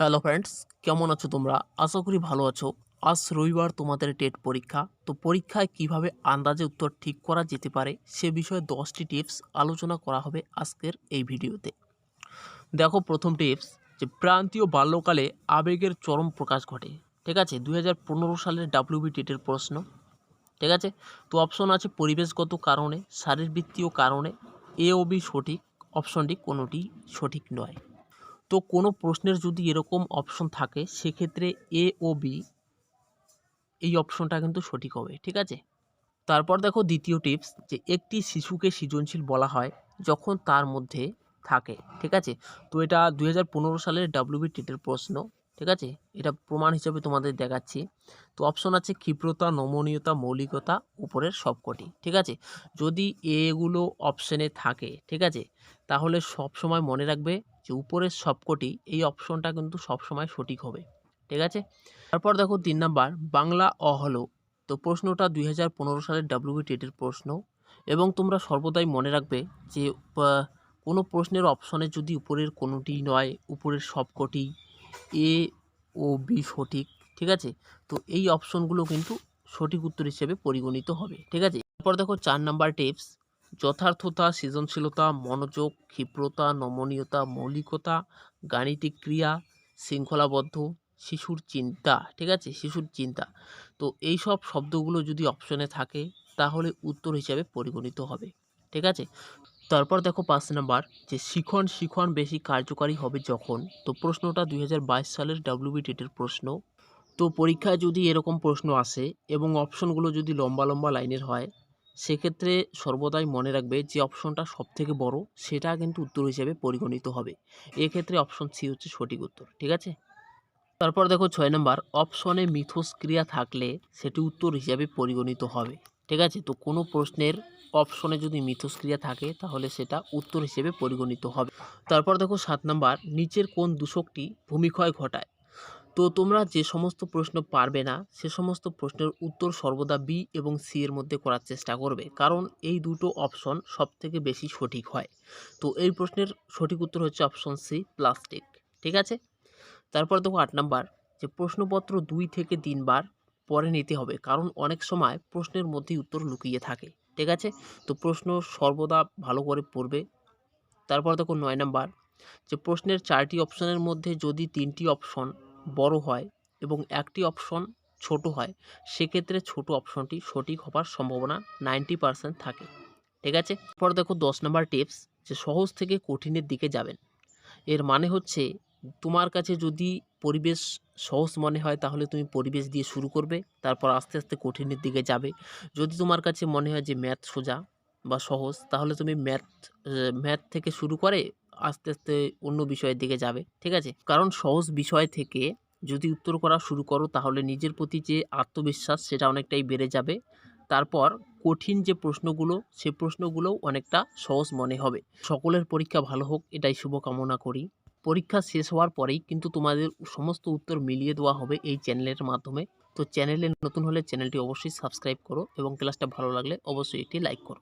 Hello friends কেমন আছো তোমরা? আশা করি ভালো আছো। আজ রবিবার তোমাদের টেট পরীক্ষা। তো পরীক্ষায় কীভাবে আন্দাজে উত্তর ঠিক করা যেতে পারে, সে বিষয়ে দশটি টিপস আলোচনা করা হবে আজকের এই ভিডিওতে। দেখো প্রথম টিপস, যে প্রান্তীয় বাল্যকালে আবেগের চরম প্রকাশ ঘটে। ঠিক আছে? দু হাজার পনেরো সালের ডাব্লিউবি টেটের প্রশ্ন। ঠিক আছে? তো অপশন আছে পরিবেশগত কারণে, শারীরবৃত্তীয় কারণে। এ ও বি সঠিক অপশনটি কোনোটি সঠিক নয়। তো কোনো প্রশ্নের যদি এরকম অপশন থাকে, সেক্ষেত্রে এ ও বি এই অপশনটা কিন্তু সঠিক হবে, ঠিক আছে? তারপর দেখো দ্বিতীয় টিপস যে একটি শিশুকে সৃজনশীল বলা হয় যখন তার মধ্যে থাকে, ঠিক আছে? তো এটা দু হাজার পনেরো সালের ডাব্লিউবি টেটের প্রশ্ন, ঠিক আছে? এটা প্রমাণ হিসাবে তোমাদের দেখাচ্ছি। তো অপশন আছে ক্ষিপ্রতা, নমনীয়তা, মৌলিকতা, উপরের সবকটি, ঠিক আছে? যদি এগুলো অপশনে থাকে, ঠিক আছে? তাহলে সব সময় মনে রাখবে যে উপরের সবকটি, এই অপশনটা কিন্তু সবসময় সঠিক হবে। ঠিক আছে? তারপর দেখো তিন নাম্বার, বাংলা অহল। তো প্রশ্নটা দুই হাজার পনেরো সালের ডাব্লিউবি টেটের প্রশ্ন। এবং তোমরা সর্বদাই মনে রাখবে যে কোনো প্রশ্নের অপশনে যদি উপরের কোনোটি নয়, উপরের সবকটি এ ও বি সঠিক, ঠিক আছে? তো এই অপশনগুলো কিন্তু সঠিক উত্তর হিসেবে পরিগণিত হবে। ঠিক আছে? তারপর দেখো চার নাম্বার টিপস যথার্থতা, সৃজনশীলতা, মনোযোগ, ক্ষিপ্রতা, নমনীয়তা, মৌলিকতা, গাণিতিক ক্রিয়া, শৃঙ্খলাবদ্ধ, শিশুর চিন্তা, ঠিক আছে? শিশুর চিন্তা। তো এই সব শব্দগুলো যদি অপশনে থাকে, তাহলে উত্তর হিসাবে পরিগণিত হবে, ঠিক আছে? তারপর দেখো পাঁচ নাম্বার, যে শিখন শিখন বেশি কার্যকারী হবে যখন? তো প্রশ্নটা দুই হাজার বাইশ সালের ডাব্লিউবি টেটের প্রশ্ন। তো পরীক্ষায় যদি এরকম প্রশ্ন আসে এবং অপশনগুলো যদি লম্বা লম্বা লাইনের হয় সেক্ষেত্রে সর্বদাই মনে রাখবে যে অপশনটা সবথেকে বড়, সেটা কিন্তু উত্তর হিসেবে পরিগণিত হবে। এক্ষেত্রে অপশন সি হচ্ছে সঠিক উত্তর, ঠিক আছে? তারপর দেখো ছয় নম্বর, অপশনে মিথস্ক্রিয়া থাকলে সেটি উত্তর হিসাবে পরিগণিত হবে, ঠিক আছে? তো কোনো প্রশ্নের অপশনে যদি মিথস্ক্রিয়া থাকে, তাহলে সেটা উত্তর হিসেবে পরিগণিত হবে। তারপর দেখো সাত নম্বর, নিচের কোন দূষকটি ভূমিক্ষয় ঘটায়? তো তোমরা যে সমস্ত প্রশ্ন পারবে না, সে সমস্ত প্রশ্নের উত্তর সর্বদা বি এবং সি এর মধ্যে করার চেষ্টা করবে। কারণ এই দুটো অপশন সব থেকে বেশি সঠিক হয়। তো এই প্রশ্নের সঠিক উত্তর হচ্ছে অপশন সি, প্লাস্টিক। ঠিক আছে? তারপর দেখো আট নাম্বার, যে প্রশ্নপত্র দুই থেকে তিনবার পরে নিতে হবে, কারণ অনেক সময় প্রশ্নের মধ্যেই উত্তর লুকিয়ে থাকে। ঠিক আছে? তো প্রশ্ন সর্বদা ভালো করে পড়বে। তারপর দেখো নয় নাম্বার, যে প্রশ্নের চারটি অপশনের মধ্যে যদি তিনটি অপশন বড় হয় এবং একটি অপশন ছোট হয়, সেক্ষেত্রে ছোট অপশনটি সঠিক হবার সম্ভাবনা নাইনটি পার্সেন্ট থাকে। ঠিক আছে? পর দেখো দশ নম্বর টিপস যে সহজ থেকে কঠিনের দিকে যাবেন। এর মানে হচ্ছে তোমার কাছে যদি পরিবেশ সহজ মনে হয় তাহলে তুমি পরিবেশ দিয়ে শুরু করবে, তারপর আস্তে আস্তে কঠিনের দিকে যাবে। যদি তোমার কাছে মনে হয় যে ম্যাথ সোজা বা সহজ, তাহলে তুমি ম্যাথ ম্যাথ থেকে শুরু করে আস্তে আস্তে অন্য বিষয়ের দিকে যাবে, ঠিক আছে? কারণ সহজ বিষয় থেকে যদি উত্তর করা শুরু করো, তাহলে নিজের প্রতি যে আত্মবিশ্বাস, সেটা অনেকটাই বেড়ে যাবে। তারপর কঠিন যে প্রশ্নগুলো, সে প্রশ্নগুলোও অনেকটা সহজ মনে হবে। সকলের পরীক্ষা ভালো হোক, এটাই শুভকামনা করি। পরীক্ষা শেষ হওয়ার পরেই কিন্তু তোমাদের সমস্ত উত্তর মিলিয়ে দেওয়া হবে এই চ্যানেলের মাধ্যমে। তো চ্যানেলে নতুন হলে চ্যানেলটি অবশ্যই সাবস্ক্রাইব করো এবং ক্লাসটা ভালো লাগলে অবশ্যই একটি লাইক করো।